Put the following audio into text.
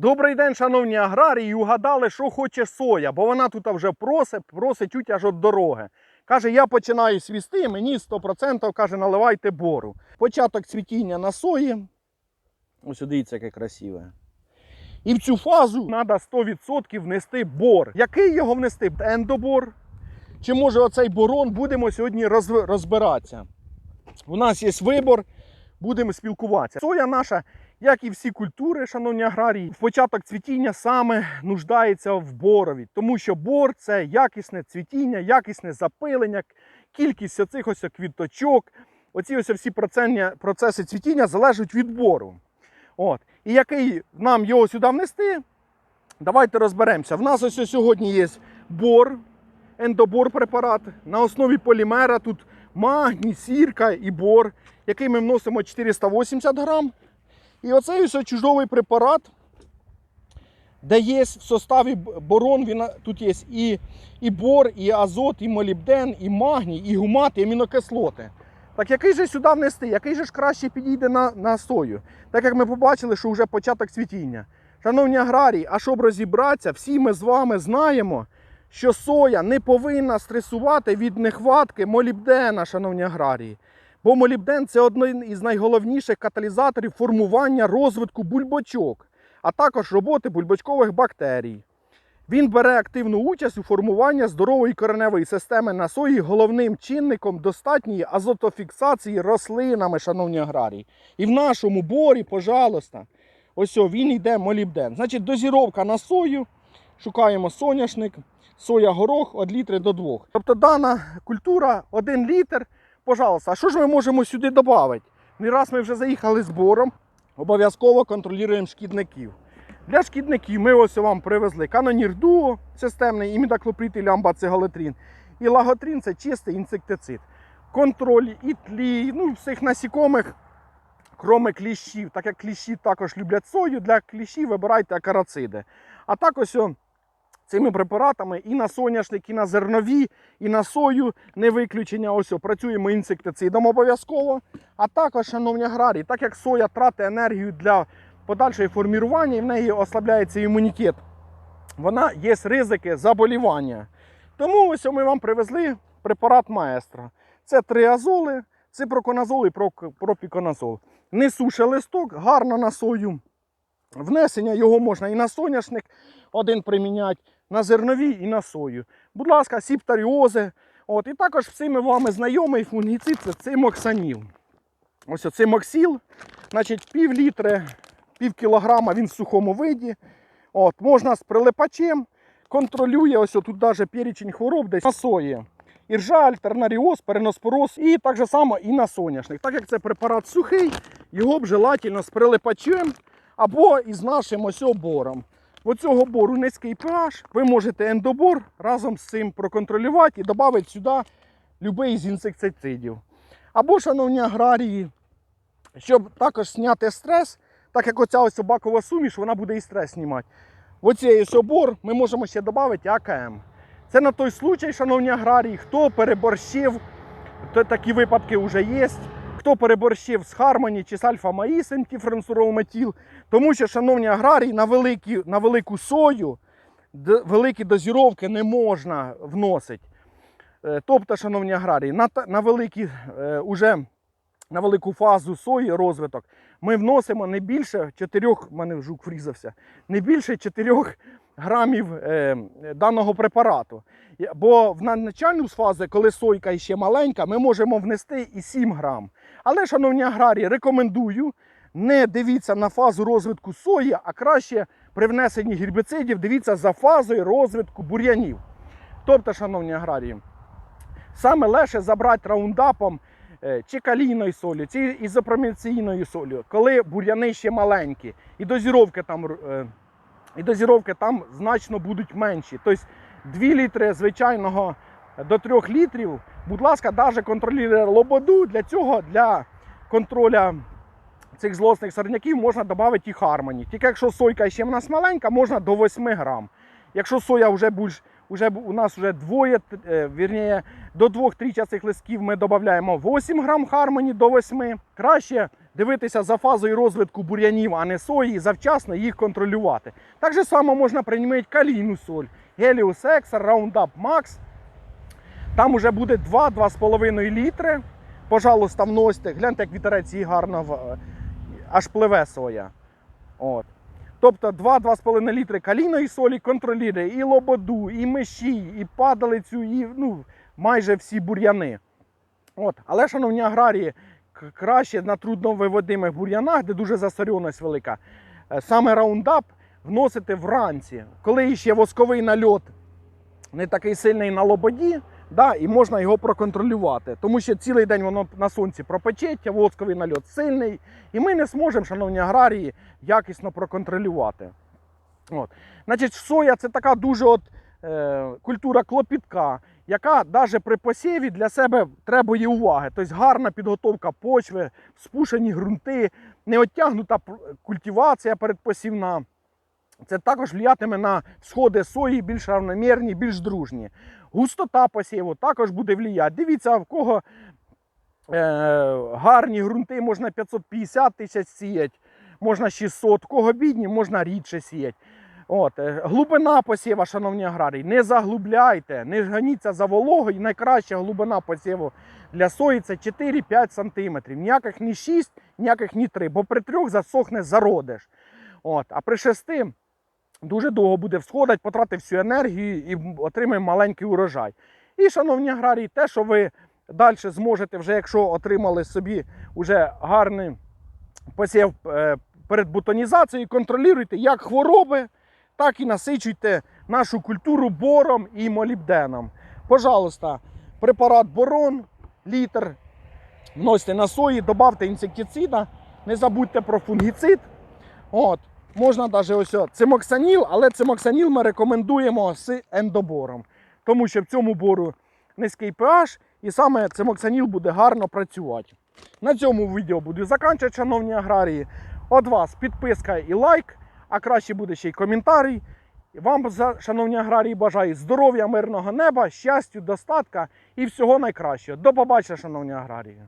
Добрий день, шановні аграрії. Угадали, що хоче соя, бо вона тут вже просить, просить чуть аж від дороги. Каже, я починаю свісти, мені 100% каже, наливайте бору. Початок цвітіння на сої. Ось дивіться, яке красиве. І в цю фазу треба 100% внести бор. Який його внести? Ендобор. Чи може оцей борон будемо сьогодні розбиратися? У нас є вибор, будемо спілкуватися. Соя наша, як і всі культури, шановні аграрії, в початок цвітіння саме нуждається в борові, тому що бор це якісне цвітіння, якісне запилення, кількість оцих ось квіточок. Оці ось всі процеси цвітіння залежать від бору. От. І який нам його сюди внести, давайте розберемося. В нас ось сьогодні є бор, ендобор препарат на основі полімера. Тут магній, сірка і бор, який ми вносимо 480 грам. І оцей ось чужовий препарат, де є в составі борон, він, тут є і, і бор, і азот, і молібден, і магній, і гумат, і амінокислоти. Так який же сюди внести? Який же ж краще підійде на, на сою? Так як ми побачили, що вже початок цвітіння. Шановні аграрії, а щоб розібратися, всі ми з вами знаємо, що соя не повинна стресувати від нехватки молібдена, шановні аграрії. Бо молібден це один із найголовніших каталізаторів формування розвитку бульбочок, а також роботи бульбочкових бактерій. Він бере активну участь у формуванні здорової кореневої системи на сої головним чинником достатньої азотофіксації рослинами, шановні аграрії. І в нашому борі, пожалуйста, ось о, він йде молібден. Значить, дозіровка на сою. Шукаємо соняшник, соя горох від літри до 2. Тобто дана культура 1 літр. Пожалуйста, а що ж ми можемо сюди додати? Не раз ми вже заїхали з бором, обов'язково контролюємо шкідників. Для шкідників ми ось вам привезли канонір дуо системний, імідаклоприт і лямбацегалетрин. І лаготрин це чистий інсектицид. Контроль і тлі, ну, всіх насікомих, кроме кліщів. Так як кліщі також люблять сою, для кліщів вибирайте акарациди. А так ось о, цими препаратами і на соняшник, і на зернові, і на сою не виключення. Ось працюємо інсектицидом обов'язково. А також, шановні аграрії, так як соя тратить енергію для подальшого формування і в неї ослабляється імунітет, вона є ризики заболівання. Тому ось ми вам привезли препарат маестро. Це три азоли, ципроконазол і пропіконазол. Несуше листок, гарно на сою. Внесення його можна і на соняшник один приміняти, на зернові і на сою. Будь ласка, сіптаріози. От, і також всі ми вами знайомий фунгіцид це цимоксанів. Ось оцей моксіл, значить пів літри, пів кілограма він в сухому виді. От, можна з прилипачем, контролює ось тут навіть перечень хвороб десь на сої. Іржаль, тернаріоз, переноспороз і так же само і на соняшник. Так як це препарат сухий, його б желательно з прилипачем або із нашим ось обором. В цього бору низький pH, ви можете ендобор разом з цим проконтролювати і додати сюди будь-який з інсектицидів. Або, шановні аграрії, щоб також зняти стрес, так як оця ось собакова суміш, вона буде і стрес знімати. В оцей ось обор ми можемо ще додати АКМ. Це на той случай, шановні аграрії, хто переборщив, то такі випадки вже є. Хто переборщив з Хармоні чи з альфа-маїсом тіфренсуролметіл, тому що, шановні аграрії, на, великі, на велику сою великі дозіровки не можна вносити. Е, Тобто, шановні аграрії, на, на, великі, е, уже, на велику фазу сої розвиток ми вносимо не більше 4, мене жук врізався, не більше 4 грамів е, даного препарату. Бо в на- начальну фазу, коли сойка ще маленька, ми можемо внести і 7 грам. Але, шановні аграрії, рекомендую не дивіться на фазу розвитку сої, а краще при внесенні гербіцидів дивіться за фазою розвитку бур'янів. Тобто, шановні аграрії, саме легше забрати раундапом е, чи калійною солі, чи ізопроміційною солі, коли бур'яни ще маленькі, і дозіровки там, е, і дозіровки там значно будуть менші. Тобто 2 літри звичайного до 3 літрів, будь ласка, навіть контролює лободу. Для цього, для контроля цих злосних сорняків можна додати і хармоні. Тільки якщо сойка ще в нас маленька, можна до 8 грам. Якщо соя вже більш уже б- у нас вже двоє, е, вірніше, до двох трічастих листків ми додаємо 8 грам хармоні до 8. Краще дивитися за фазою розвитку бур'янів, а не сої, і завчасно їх контролювати. Так же само можна приймати калійну соль, Helios Extra, Roundup Max. Там уже буде 2-2,5 літри. Пожалуйста, вносьте. Гляньте, як вітерець її гарно аж пливе соя. От. Тобто 2-2,5 літри калійної солі контролює і лободу, і миші, і падалицю, і ну, майже всі бур'яни. От. Але, шановні аграрії, краще на трудновиводимих бур'янах, де дуже засорюваність велика, е, саме раундап вносити вранці, коли ще восковий нальот не такий сильний на лободі, да, і можна його проконтролювати. Тому що цілий день воно на сонці пропечеться, восковий нальот сильний, і ми не зможемо, шановні аграрії, якісно проконтролювати. От. Значить, соя це така дуже от, е, культура клопітка, яка навіть при посіві для себе требує уваги. Тобто гарна підготовка почви, спушені ґрунти, неотягнута культивація передпосівна. Це також влиятиме на сходи сої більш равномірні, більш дружні. Густота посіву також буде влияти. Дивіться, в кого е, гарні ґрунти, можна 550 тисяч сіяти, можна 600, в кого бідні, можна рідше сіяти. От, е, глибина посіва, шановні аграрії, не заглубляйте, не ганіться за вологою. Найкраща глибина посіву для сої це 4-5 см. Ніяких ні 6, ніяких ні 3, бо при трьох засохне зародиш. От, а при 6 дуже довго буде всходити, потратив всю енергію і отримаємо маленький урожай. І, шановні аграрії, те, що ви далі зможете, вже якщо отримали собі вже гарний посів е, перед бутонізацією, контролюйте як хвороби, так і насичуйте нашу культуру бором і молібденом. Пожалуйста, препарат борон, літр, вносьте на сої, додавте інсектицида, не забудьте про фунгіцид. От, можна навіть ось цимоксаніл, але цимоксаніл ми рекомендуємо з ендобором, тому що в цьому бору низький pH і саме цимоксаніл буде гарно працювати. На цьому відео буду закінчувати, шановні аграрії. От вас підписка і лайк, а краще буде ще й коментарій. Вам, шановні аграрії, бажаю здоров'я, мирного неба, щастя, достатка і всього найкращого. До побачення, шановні аграрії.